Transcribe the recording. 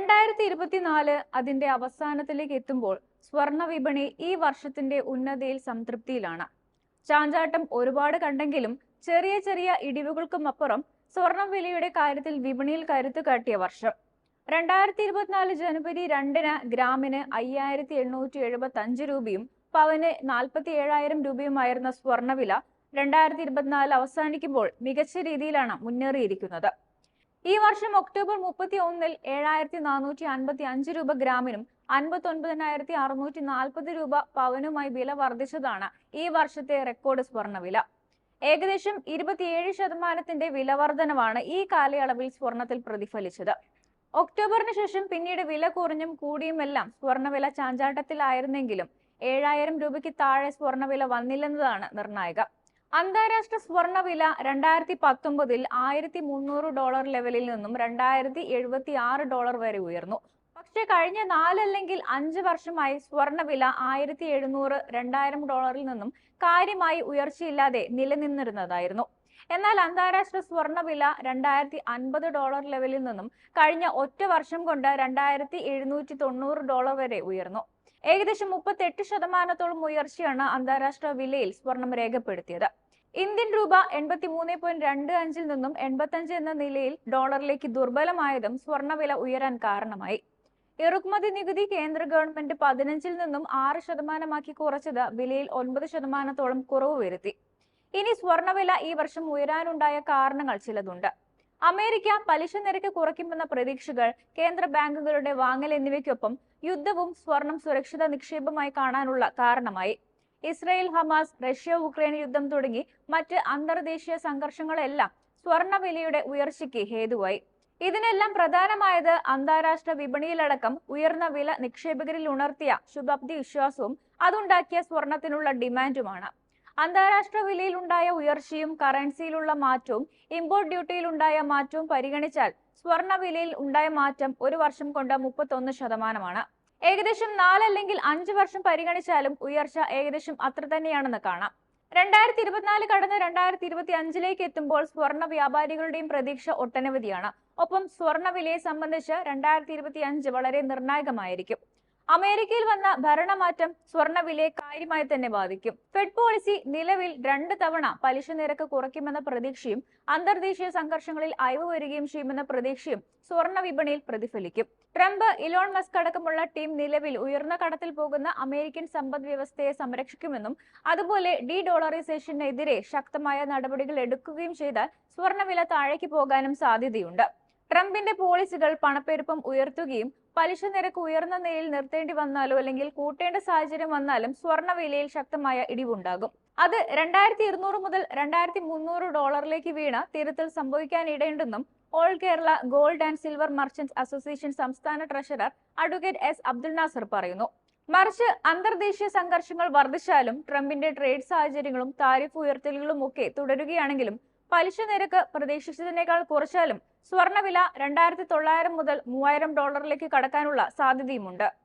രണ്ടായിരത്തി ഇരുപത്തിനാല് അതിന്റെ അവസാനത്തിലേക്ക് എത്തുമ്പോൾ സ്വർണ വിപണി ഈ വർഷത്തിന്റെ ഉന്നതിയിൽ സംതൃപ്തിയിലാണ്. ചാഞ്ചാട്ടം ഒരുപാട് കണ്ടെങ്കിലും ചെറിയ ചെറിയ ഇടിവുകൾക്കും അപ്പുറം സ്വർണ വിലയുടെ കാര്യത്തിൽ വിപണിയിൽ കരുത്ത് കാട്ടിയ വർഷം. രണ്ടായിരത്തി ഇരുപത്തിനാല് ജനുവരി രണ്ടിന് ഗ്രാമിന് അയ്യായിരത്തി എണ്ണൂറ്റി എഴുപത്തി അഞ്ച് രൂപയും പവന് നാൽപ്പത്തി ഏഴായിരം രൂപയുമായിരുന്ന സ്വർണവില രണ്ടായിരത്തി ഇരുപത്തിനാല് അവസാനിക്കുമ്പോൾ മികച്ച രീതിയിലാണ് മുന്നേറിയിരിക്കുന്നത്. ഈ വർഷം ഒക്ടോബർ മുപ്പത്തി ഒന്നിൽ ഏഴായിരത്തി നാനൂറ്റി അൻപത്തി അഞ്ച് രൂപ ഗ്രാമിനും അൻപത്തി ഒൻപതിനായിരത്തി അറുന്നൂറ്റി നാൽപ്പത് രൂപ പവനുമായി വില വർദ്ധിച്ചതാണ് ഈ വർഷത്തെ റെക്കോർഡ് സ്വർണവില ഏകദേശം ഇരുപത്തിയേഴ് ശതമാനത്തിന്റെ വില വർധനവാണ് ഈ കാലയളവിൽ സ്വർണത്തിൽ പ്രതിഫലിച്ചത്. ഒക്ടോബറിന് ശേഷം പിന്നീട് വില കുറഞ്ഞും കൂടിയുമെല്ലാം സ്വർണവില ചാഞ്ചാട്ടത്തിലായിരുന്നെങ്കിലും ഏഴായിരം രൂപയ്ക്ക് താഴെ സ്വർണവില വന്നില്ലെന്നതാണ് നിർണായകം. അന്താരാഷ്ട്ര സ്വർണവില രണ്ടായിരത്തി പത്തൊമ്പതിൽ ആയിരത്തി മുന്നൂറ് ഡോളർ ലെവലിൽ നിന്നും രണ്ടായിരത്തി എഴുപത്തി ആറ് ഡോളർ വരെ ഉയർന്നു. പക്ഷേ കഴിഞ്ഞ നാലല്ലെങ്കിൽ അഞ്ച് വർഷമായി സ്വർണവില ആയിരത്തി എഴുന്നൂറ് രണ്ടായിരം ഡോളറിൽ നിന്നും കാര്യമായി ഉയർച്ചയില്ലാതെ നിലനിന്നിരുന്നതായിരുന്നു. എന്നാൽ അന്താരാഷ്ട്ര സ്വർണവില രണ്ടായിരത്തി അൻപത് ഡോളർ ലെവലിൽ നിന്നും കഴിഞ്ഞ ഒറ്റ വർഷം കൊണ്ട് രണ്ടായിരത്തി എഴുന്നൂറ്റി തൊണ്ണൂറ് ഡോളർ വരെ ഉയർന്നു. ഏകദേശം മുപ്പത്തെട്ട് ശതമാനത്തോളം ഉയർച്ചയാണ് അന്താരാഷ്ട്ര വിലയിൽ സ്വർണം രേഖപ്പെടുത്തിയത്. ഇന്ത്യൻ രൂപ എൺപത്തി മൂന്ന് പോയിന്റ് രണ്ട് അഞ്ചിൽ നിന്നും എൺപത്തഞ്ച് എന്ന നിലയിൽ ഡോളറിലേക്ക് ദുർബലമായതും സ്വർണവില ഉയരാൻ കാരണമായി. ഇറക്കുമതി നികുതി കേന്ദ്ര ഗവൺമെന്റ് പതിനഞ്ചിൽ നിന്നും ആറ് ശതമാനമാക്കി കുറച്ചത് വിലയിൽ ഒൻപത് ശതമാനത്തോളം കുറവ് വരുത്തി. ഇനി സ്വർണവില ഈ വർഷം ഉയരാനുണ്ടായ കാരണങ്ങൾ ചിലതുണ്ട്. അമേരിക്ക പലിശ നിരക്ക് കുറയ്ക്കുമെന്ന പ്രതീക്ഷകൾ കേന്ദ്ര ബാങ്കുകളുടെ വാങ്ങൽ എന്നിവയ്ക്കൊപ്പം യുദ്ധവും സ്വർണം സുരക്ഷിത നിക്ഷേപമായി കാണാനുള്ള കാരണമായി. ഇസ്രയേൽ ഹമാസ് റഷ്യ ഉക്രൈൻ യുദ്ധം തുടങ്ങി മറ്റ് അന്തർദേശീയ സംഘർഷങ്ങളെല്ലാം സ്വർണവിലയുടെ ഉയർച്ചയ്ക്ക് ഹേതുവായി. ഇതിനെല്ലാം പ്രധാനമായത് അന്താരാഷ്ട്ര വിപണിയിലടക്കം ഉയർന്ന വില നിക്ഷേപകരിൽ ഉണർത്തിയ ശുഭാപ്തി വിശ്വാസവും അതുണ്ടാക്കിയ സ്വർണത്തിനുള്ള ഡിമാൻഡുമാണ്. അന്താരാഷ്ട്ര വിലയിൽ ഉണ്ടായ ഉയർച്ചയും കറൻസിയിലുള്ള മാറ്റവും ഇമ്പോർട്ട് ഡ്യൂട്ടിയിലുണ്ടായ മാറ്റവും പരിഗണിച്ചാൽ സ്വർണ വിലയിൽ ഉണ്ടായ മാറ്റം ഒരു വർഷം കൊണ്ട് മുപ്പത്തൊന്ന് ശതമാനമാണ്. ഏകദേശം നാലല്ലെങ്കിൽ അഞ്ച് വർഷം പരിഗണിച്ചാലും ഉയർച്ച ഏകദേശം അത്ര തന്നെയാണെന്ന് കാണാം. രണ്ടായിരത്തി ഇരുപത്തിനാല് കടന്ന് രണ്ടായിരത്തി ഇരുപത്തി അഞ്ചിലേക്ക് എത്തുമ്പോൾ സ്വർണ വ്യാപാരികളുടെയും പ്രതീക്ഷ ഒട്ടനവധിയാണ്. ഒപ്പം സ്വർണ വിലയെ സംബന്ധിച്ച് രണ്ടായിരത്തി ഇരുപത്തി അഞ്ച് വളരെ നിർണായകമായിരിക്കും. അമേരിക്കയിൽ വന്ന ഭരണമാറ്റം സ്വർണവിലയെ കാര്യമായി തന്നെ ബാധിക്കും. ഫെഡ് പോളിസി നിലവിൽ രണ്ട് തവണ പലിശ നിരക്ക് കുറയ്ക്കുമെന്ന പ്രതീക്ഷയും അന്തർദേശീയ സംഘർഷങ്ങളിൽ അയവ് വരികയും ചെയ്യുമെന്ന പ്രതീക്ഷയും സ്വർണ വിപണിയിൽ പ്രതിഫലിക്കും. ട്രംപ് ഇലോൺ മസ്ക് അടക്കമുള്ള ടീം നിലവിൽ ഉയർന്ന കടത്തിൽ പോകുന്ന അമേരിക്കൻ സമ്പദ് വ്യവസ്ഥയെ സംരക്ഷിക്കുമെന്നും അതുപോലെ ഡി ഡോളറൈസേഷനെതിരെ ശക്തമായ നടപടികൾ എടുക്കുകയും ചെയ്താൽ സ്വർണവില താഴേക്ക് പോകാനും സാധ്യതയുണ്ട്. ട്രംപിന്റെ പോളിസികൾ പണപ്പെരുപ്പം ഉയർത്തുകയും പലിശ നിരക്ക് ഉയർന്ന നിലയിൽ നിർത്തേണ്ടി വന്നാലോ അല്ലെങ്കിൽ കൂട്ടേണ്ട സാഹചര്യം വന്നാലും സ്വർണ വിലയിൽ ശക്തമായ ഇടിവുണ്ടാകും. അത് രണ്ടായിരത്തി ഇരുന്നൂറ് മുതൽ രണ്ടായിരത്തി മുന്നൂറ് ഡോളറിലേക്ക് വീണ് തീരത്തിൽ സംഭവിക്കാനിടയുണ്ടെന്നും all Kerala gold and silver merchants association സംസ്ഥാന treasurer advocate S Abdul Nasser പറയുന്നു. മറിച്ച് അന്തർദേശീയ സംഘർഷങ്ങൾ വർദ്ധിച്ചാലും ട്രംപിന്റെ ട്രേഡ് സാഹചര്യങ്ങളും താരിഫ് ഉയർത്തലുകളും ഒക്കെ തുടരുകയാണെങ്കിലും പലിശ നിരക്ക് പ്രതീക്ഷിച്ചതിനേക്കാൾ കുറച്ചാലും സ്വർണവില രണ്ടായിരത്തി തൊള്ളായിരം മുതൽ മൂവായിരം ഡോളറിലേക്ക് കടക്കാനുള്ള സാധ്യതയുമുണ്ട്.